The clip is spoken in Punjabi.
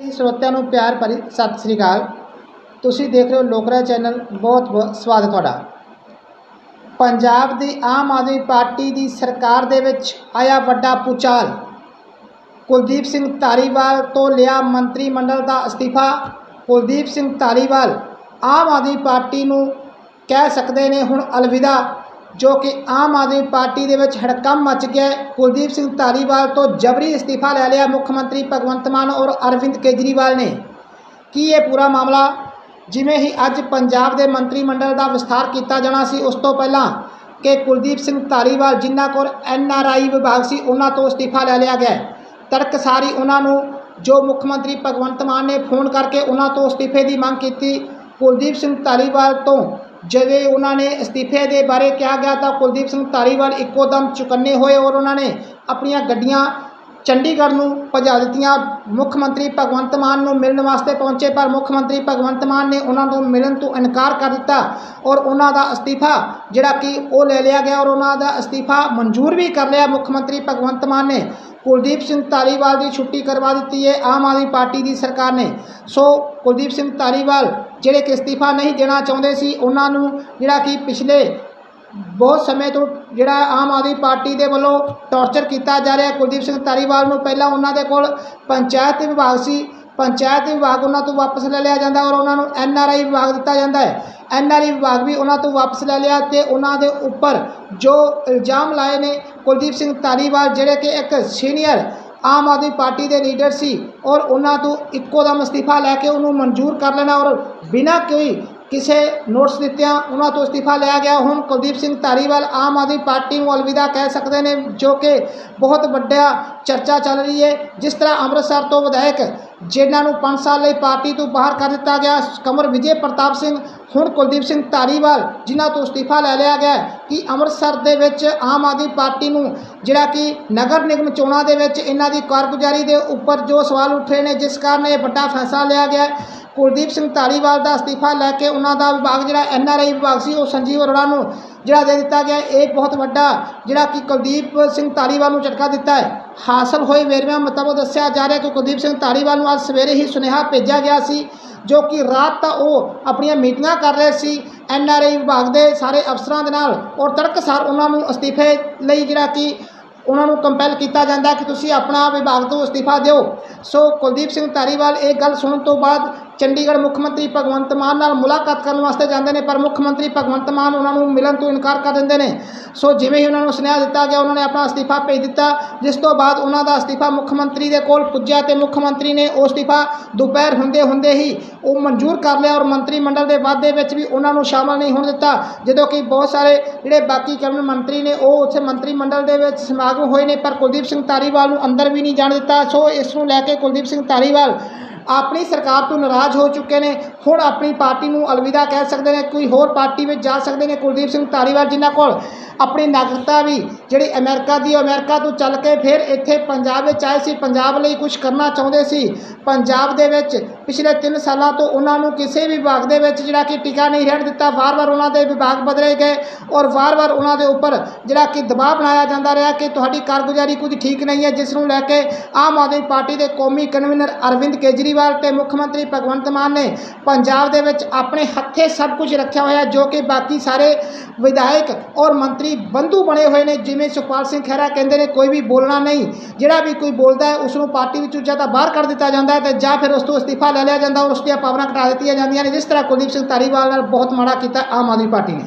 ਸਰੋਤਿਆਂ ਨੂੰ ਪਿਆਰ ਭਰੀ ਸਤਿ ਸ੍ਰੀ ਅਕਾਲ। ਤੁਸੀਂ ਦੇਖ ਰਹੇ ਹੋ ਲੋਕਰਾ ਚੈਨਲ, ਬਹੁਤ ਬਹੁਤ ਸਵਾਗਤ ਤੁਹਾਡਾ। ਪੰਜਾਬ ਦੀ ਆਮ ਆਦਮੀ ਪਾਰਟੀ ਦੀ ਸਰਕਾਰ ਦੇ ਵਿੱਚ ਆਇਆ ਵੱਡਾ ਪੁਚਾਲ। ਕੁਲਦੀਪ ਸਿੰਘ ਧਾਰੀਵਾਲ ਤੋਂ ਲਿਆ ਮੰਤਰੀ ਮੰਡਲ ਦਾ ਅਸਤੀਫਾ। ਕੁਲਦੀਪ ਸਿੰਘ ਧਾਰੀਵਾਲ ਆਮ ਆਦਮੀ ਪਾਰਟੀ ਨੂੰ ਕਹਿ ਸਕਦੇ ਨੇ ਹੁਣ ਅਲਵਿਦਾ। ਜੋ ਕਿ ਆਮ ਆਦਮੀ ਪਾਰਟੀ ਦੇ ਵਿੱਚ ਹੜਕੰਮ ਮਚ ਗਿਆ ਕੁਲਦੀਪ ਸਿੰਘ ਧਾਲੀਵਾਲ ਤੋਂ ਜਬਰੀ ਅਸਤੀਫਾ ਲੈ ਲਿਆ ਮੁੱਖ ਮੰਤਰੀ ਭਗਵੰਤ ਮਾਨ ਔਰ ਅਰਵਿੰਦ ਕੇਜਰੀਵਾਲ ਨੇ। ਕੀ ਇਹ ਪੂਰਾ ਮਾਮਲਾ? ਜਿਵੇਂ ਹੀ ਅੱਜ ਪੰਜਾਬ ਦੇ ਮੰਤਰੀ ਮੰਡਲ ਦਾ ਵਿਸਥਾਰ ਕੀਤਾ ਜਾਣਾ ਸੀ, ਉਸ ਤੋਂ ਪਹਿਲਾਂ ਕਿ ਕੁਲਦੀਪ ਸਿੰਘ ਧਾਲੀਵਾਲ ਜਿਨ੍ਹਾਂ ਕੋਲ ਐਨ ਆਰ ਆਈ ਵਿਭਾਗ ਸੀ, ਉਹਨਾਂ ਤੋਂ ਅਸਤੀਫਾ ਲੈ ਲਿਆ ਗਿਆ ਹੈ। ਤੜਕਸਾਰੀ ਉਹਨਾਂ ਨੂੰ ਜੋ ਮੁੱਖ ਮੰਤਰੀ ਭਗਵੰਤ ਮਾਨ ਨੇ ਫੋਨ ਕਰਕੇ ਉਹਨਾਂ ਤੋਂ ਅਸਤੀਫੇ ਦੀ ਮੰਗ ਕੀਤੀ। ਕੁਲਦੀਪ ਸਿੰਘ ਧਾਲੀਵਾਲ ਤੋਂ ਜਿਵੇਂ ਉਹਨਾਂ ਨੇ ਅਸਤੀਫੇ ਦੇ ਬਾਰੇ ਕਿਹਾ ਗਿਆ ਤਾਂ ਕੁਲਦੀਪ ਸਿੰਘ ਧਾਰੀਵਾਲ ਇੱਕੋ ਦਮ ਚੁਕੰਨੇ ਹੋਏ ਔਰ ਉਹਨਾਂ ਨੇ ਆਪਣੀਆਂ ਗੱਡੀਆਂ ਚੰਡੀਗੜ੍ਹ ਨੂੰ ਭਜਾ ਦਿੱਤੀਆਂ। ਮੁੱਖ ਮੰਤਰੀ ਭਗਵੰਤ ਮਾਨ ਨੂੰ ਮਿਲਣ ਵਾਸਤੇ ਪਹੁੰਚੇ, ਪਰ ਮੁੱਖ ਮੰਤਰੀ ਭਗਵੰਤ ਮਾਨ ਨੇ ਉਹਨਾਂ ਨੂੰ ਮਿਲਣ ਤੋਂ ਇਨਕਾਰ ਕਰ ਦਿੱਤਾ ਔਰ ਉਹਨਾਂ ਦਾ ਅਸਤੀਫਾ, ਜਿਹੜਾ ਕਿ ਉਹ ਲੈ ਲਿਆ ਗਿਆ ਔਰ ਉਹਨਾਂ ਦਾ ਅਸਤੀਫਾ ਮਨਜ਼ੂਰ ਵੀ ਕਰ ਲਿਆ। ਮੁੱਖ ਮੰਤਰੀ ਭਗਵੰਤ ਮਾਨ ਨੇ ਕੁਲਦੀਪ ਸਿੰਘ ਧਾਲੀਵਾਲ ਦੀ ਛੁੱਟੀ ਕਰਵਾ ਦਿੱਤੀ ਹੈ ਆਮ ਆਦਮੀ ਪਾਰਟੀ ਦੀ ਸਰਕਾਰ ਨੇ। ਸੋ ਕੁਲਦੀਪ ਸਿੰਘ ਧਾਰੀਵਾਲ ਜਿਹੜੇ ਕਿ ਅਸਤੀਫਾ ਨਹੀਂ ਦੇਣਾ ਚਾਹੁੰਦੇ ਸੀ, ਉਹਨਾਂ ਨੂੰ ਜਿਹੜਾ ਕਿ ਪਿਛਲੇ ਬਹੁਤ ਸਮੇਂ ਤੋਂ ਜਿਹੜਾ ਆਮ ਆਦਮੀ ਪਾਰਟੀ ਦੇ ਵੱਲੋਂ ਟੌਰਚਰ ਕੀਤਾ ਜਾ ਰਿਹਾ ਕੁਲਦੀਪ ਸਿੰਘ ਧਾਰੀਵਾਲ ਨੂੰ ਪਹਿਲਾਂ ਉਹਨਾਂ ਦੇ ਕੋਲ ਪੰਚਾਇਤ ਵਿਭਾਗ ਸੀ। ਪੰਚਾਇਤ ਵਿਭਾਗ ਉਹਨਾਂ ਤੋਂ ਵਾਪਸ ਲੈ ਲਿਆ ਜਾਂਦਾ ਔਰ ਉਹਨਾਂ ਨੂੰ ਐਨ ਆਰ ਆਈ ਵਿਭਾਗ ਦਿੱਤਾ ਜਾਂਦਾ ਹੈ। ਐਨ ਆਰ ਆਈ ਵਿਭਾਗ ਵੀ ਉਹਨਾਂ ਤੋਂ ਵਾਪਸ ਲੈ ਲਿਆ ਤੇ ਉਹਨਾਂ ਦੇ ਉੱਪਰ ਜੋ ਇਲਜ਼ਾਮ ਲਾਏ ਨੇ ਕੁਲਦੀਪ ਸਿੰਘ ਧਾਰੀਵਾਲ, ਜਿਹੜੇ ਕਿ ਇੱਕ ਸੀਨੀਅਰ ਆਮ ਆਦਮੀ ਪਾਰਟੀ ਦੇ ਲੀਡਰ ਸੀ ਔਰ ਉਹਨਾਂ ਤੋਂ ਇੱਕੋ ਦਮ ਅਸਤੀਫਾ ਲੈ ਕੇ ਉਹਨੂੰ ਮਨਜ਼ੂਰ ਕਰ ਲੈਣਾ ਔਰ ਬਿਨਾਂ ਕੋਈ ਕਿਸੇ ਨੋਟਸ ਦਿੱਤਿਆਂ ਉਹਨਾਂ ਤੋਂ ਅਸਤੀਫਾ ਲਿਆ ਗਿਆ। ਹੁਣ ਕੁਲਦੀਪ ਸਿੰਘ ਧਾਰੀਵਾਲ ਆਮ ਆਦਮੀ ਪਾਰਟੀ ਨੂੰ ਅਲਵਿਦਾ ਕਹਿ ਸਕਦੇ ਨੇ, ਜੋ ਕਿ ਬਹੁਤ ਵੱਡਾ ਚਰਚਾ ਚੱਲ ਰਹੀ ਹੈ। ਜਿਸ ਤਰ੍ਹਾਂ ਅੰਮ੍ਰਿਤਸਰ ਤੋਂ ਵਿਧਾਇਕ, ਜਿਨ੍ਹਾਂ ਨੂੰ 5 ਸਾਲ ਲਈ ਪਾਰਟੀ ਤੋਂ ਬਾਹਰ ਕਰ ਦਿੱਤਾ ਗਿਆ, ਕਮਰ ਵਿਜੇ ਪ੍ਰਤਾਪ ਸਿੰਘ, ਹੁਣ ਕੁਲਦੀਪ ਸਿੰਘ ਧਾਰੀਵਾਲ, ਜਿਨ੍ਹਾਂ ਤੋਂ ਅਸਤੀਫਾ ਲੈ ਲਿਆ ਗਿਆ ਕਿ ਅੰਮ੍ਰਿਤਸਰ ਦੇ ਵਿੱਚ ਆਮ ਆਦਮੀ ਪਾਰਟੀ ਨੂੰ ਜਿਹੜਾ ਕਿ ਨਗਰ ਨਿਗਮ ਚੋਣਾਂ ਦੇ ਵਿੱਚ ਇਹਨਾਂ ਦੀ ਕਾਰਗੁਜ਼ਾਰੀ ਦੇ ਉੱਪਰ ਜੋ ਸਵਾਲ ਉੱਠ ਰਹੇ ਨੇ, ਜਿਸ ਕਾਰਨ ਇਹ ਵੱਡਾ ਫੈਸਲਾ ਲਿਆ ਗਿਆ। ਕੁਲਦੀਪ ਸਿੰਘ ਧਾਲੀਵਾਲ ਦਾ ਅਸਤੀਫਾ ਲੈ ਕੇ ਉਹਨਾਂ ਦਾ ਵਿਭਾਗ ਜਿਹੜਾ ਐਨ ਆਰ ਆਈ ਵਿਭਾਗ ਸੀ, ਉਹ ਸੰਜੀਵ ਅਰੋੜਾ ਨੂੰ ਜਿਹੜਾ ਦੇ ਦਿੱਤਾ ਗਿਆ। ਇਹ ਬਹੁਤ ਵੱਡਾ ਜਿਹੜਾ ਕਿ ਕੁਲਦੀਪ ਸਿੰਘ ਧਾਲੀਵਾਲ ਨੂੰ ਝਟਕਾ ਦਿੱਤਾ ਹੈ। ਹਾਸਲ ਹੋਏ ਵੇਰਵਿਆਂ ਮੁਤਾਬਕ ਦੱਸਿਆ ਜਾ ਰਿਹਾ ਕਿ ਕੁਲਦੀਪ ਸਿੰਘ ਧਾਲੀਵਾਲ ਨੂੰ ਅੱਜ ਸਵੇਰੇ ਹੀ ਸੁਨੇਹਾ ਭੇਜਿਆ ਗਿਆ ਸੀ, ਜੋ ਕਿ ਰਾਤ ਤਾਂ ਉਹ ਆਪਣੀਆਂ ਮੀਟਿੰਗਾਂ ਕਰ ਰਹੇ ਸੀ। ਐਨ ਆਰ ਆਈ ਵਿਭਾਗ ਦੇ ਸਾਰੇ ਅਫਸਰਾਂ ਦੇ ਨਾਲ ਔਰ ਤੜਕਸਾਰ ਉਹਨਾਂ ਨੂੰ ਅਸਤੀਫੇ ਲਈ ਜਿਹੜਾ ਕਿ ਉਹਨਾਂ ਨੂੰ ਕੰਪੈਲ ਕੀਤਾ ਜਾਂਦਾ ਕਿ ਤੁਸੀਂ ਆਪਣਾ ਵਿਭਾਗ ਤੋਂ ਅਸਤੀਫਾ ਦਿਓ। ਸੋ ਕੁਲਦੀਪ ਸਿੰਘ ਧਾਰੀਵਾਲ ਇਹ ਗੱਲ ਸੁਣਨ ਤੋਂ ਬਾਅਦ ਚੰਡੀਗੜ੍ਹ ਮੁੱਖ ਮੰਤਰੀ ਭਗਵੰਤ ਮਾਨ ਨਾਲ ਮੁਲਾਕਾਤ ਕਰਨ ਵਾਸਤੇ ਜਾਂਦੇ ਨੇ, ਪਰ ਮੁੱਖ ਮੰਤਰੀ ਭਗਵੰਤ ਮਾਨ ਉਹਨਾਂ ਨੂੰ ਮਿਲਣ ਤੋਂ ਇਨਕਾਰ ਕਰ ਦਿੰਦੇ ਨੇ। ਸੋ ਜਿਵੇਂ ਹੀ ਉਹਨਾਂ ਨੂੰ ਸੁਨੇਹਾ ਦਿੱਤਾ ਗਿਆ, ਉਹਨਾਂ ਨੇ ਆਪਣਾ ਅਸਤੀਫਾ ਭੇਜ ਦਿੱਤਾ, ਜਿਸ ਤੋਂ ਬਾਅਦ ਉਹਨਾਂ ਦਾ ਅਸਤੀਫਾ ਮੁੱਖ ਮੰਤਰੀ ਦੇ ਕੋਲ ਪੁੱਜਿਆ ਤੇ ਮੁੱਖ ਮੰਤਰੀ ਨੇ ਉਹ ਅਸਤੀਫਾ ਦੁਪਹਿਰ ਹੁੰਦੇ ਹੁੰਦੇ ਹੀ ਉਹ ਮਨਜ਼ੂਰ ਕਰ ਲਿਆ ਔਰ ਮੰਤਰੀ ਮੰਡਲ ਦੇ ਵਾਅਦੇ ਵਿੱਚ ਵੀ ਉਹਨਾਂ ਨੂੰ ਸ਼ਾਮਲ ਨਹੀਂ ਹੋਣ ਦਿੱਤਾ, ਜਦੋਂ ਕਿ ਬਹੁਤ ਸਾਰੇ ਜਿਹੜੇ ਬਾਕੀ ਕੈਬਨਿਟ ਮੰਤਰੀ ਨੇ, ਉਹ ਉੱਥੇ ਮੰਤਰੀ ਮੰਡਲ ਦੇ ਵਿੱਚ ਸਮਾਗਮ ਹੋਏ ਨੇ, ਪਰ ਕੁਲਦੀਪ ਸਿੰਘ ਧਾਰੀਵਾਲ ਨੂੰ ਅੰਦਰ ਵੀ ਨਹੀਂ ਜਾਣ ਦਿੱਤਾ। ਸੋ ਇਸ ਨੂੰ ਲੈ ਕੇ ਕੁਲਦੀਪ ਸਿੰਘ ਧਾਰੀਵਾਲ ਆਪਣੀ ਸਰਕਾਰ ਤੋਂ ਨਾਰਾਜ਼ ਹੋ ਚੁੱਕੇ ਨੇ। ਹੁਣ ਆਪਣੀ ਪਾਰਟੀ ਨੂੰ ਅਲਵਿਦਾ ਕਹਿ ਸਕਦੇ ਨੇ, ਕੋਈ ਹੋਰ ਪਾਰਟੀ ਵਿੱਚ ਜਾ ਸਕਦੇ ਨੇ ਕੁਲਦੀਪ ਸਿੰਘ ਧਾਰੀਵਾਲ ਜਿਨ੍ਹਾਂ ਕੋਲ ਆਪਣੀ ਨਾਗਰਿਕਤਾ ਵੀ ਜਿਹੜੀ ਅਮਰੀਕਾ ਦੀ ਉਹ ਅਮਰੀਕਾ ਤੋਂ ਚੱਲ ਕੇ ਫਿਰ ਇੱਥੇ ਪੰਜਾਬ ਵਿੱਚ ਆਏ ਸੀ। ਪੰਜਾਬ ਲਈ ਕੁਝ ਕਰਨਾ ਚਾਹੁੰਦੇ ਸੀ। ਪੰਜਾਬ ਦੇ ਵਿੱਚ ਪਿਛਲੇ 3 ਸਾਲਾਂ ਤੋਂ ਉਹਨਾਂ ਨੂੰ ਕਿਸੇ ਵੀ ਵਿਭਾਗ ਦੇ ਵਿੱਚ ਜਿਹੜਾ ਕਿ ਟਿਕਾ ਨਹੀਂ ਰਹਿਣ ਦਿੱਤਾ। ਵਾਰ-ਵਾਰ ਉਹਨਾਂ ਦੇ ਵਿਭਾਗ ਬਦਲੇ ਗਏ ਔਰ ਵਾਰ-ਵਾਰ ਉਹਨਾਂ ਦੇ ਉੱਪਰ ਜਿਹੜਾ ਕਿ ਦਬਾਅ ਬਣਾਇਆ ਜਾਂਦਾ ਰਿਹਾ ਕਿ ਤੁਹਾਡੀ ਕਾਰਗੁਜ਼ਾਰੀ ਕੁਝ ਠੀਕ ਨਹੀਂ ਹੈ, ਜਿਸ ਨੂੰ ਲੈ ਕੇ ਆਮ ਆਦਮੀ ਪਾਰਟੀ ਦੇ ਕੌਮੀ ਕਨਵੀਨਰ ਅਰਵਿੰਦ ਕੇਜਰੀਵਾਲ ਤੇ ਮੁੱਖ ਮੰਤਰੀ ਭਗਵੰਤ ਮਾਨ ਨੇ ਪੰਜਾਬ ਦੇ ਵਿੱਚ ਆਪਣੇ ਹੱਥੇ ਸਭ ਕੁਝ ਰੱਖਿਆ ਹੋਇਆ ਜੋ ਕਿ ਬਾਕੀ ਸਾਰੇ ਵਿਧਾਇਕ ਔਰ ਮੰਤਰੀ ਬੰਧੂ ਬਣੇ ਹੋਏ ਨੇ, ਜਿਵੇਂ ਸੁਖਪਾਲ ਸਿੰਘ ਖਹਿਰਾ ਕਹਿੰਦੇ ਨੇ, ਕੋਈ ਵੀ ਬੋਲਣਾ ਨਹੀਂ। ਜਿਹੜਾ ਵੀ ਕੋਈ ਬੋਲਦਾ ਹੈ ਉਸ ਨੂੰ ਪਾਰਟੀ ਵਿੱਚੋਂ ਜਾਂ ਤਾਂ ਬਾਹਰ ਕੱਢ ਦਿੱਤਾ ਜਾਂਦਾ ਹੈ ਤੇ ਜਾਂ ਫਿਰ ਉਸ ਤੋਂ ਅਸਤੀਫਾ ਲੈ ਲਿਆ ਜਾਂਦਾ ਔਰ ਉਸ ਦੀਆਂ ਪਾਵਰਾਂ ਘਟਾ ਦਿੱਤੀਆਂ ਜਾਂਦੀਆਂ ਨੇ। ਜਿਸ ਤਰ੍ਹਾਂ ਕੁਲਦੀਪ ਸਿੰਘ ਧਾਰੀਵਾਲ ਨਾਲ ਬਹੁਤ ਮਾੜਾ ਕੀਤਾ ਆਮ ਆਦਮੀ ਪਾਰਟੀ ਨੇ।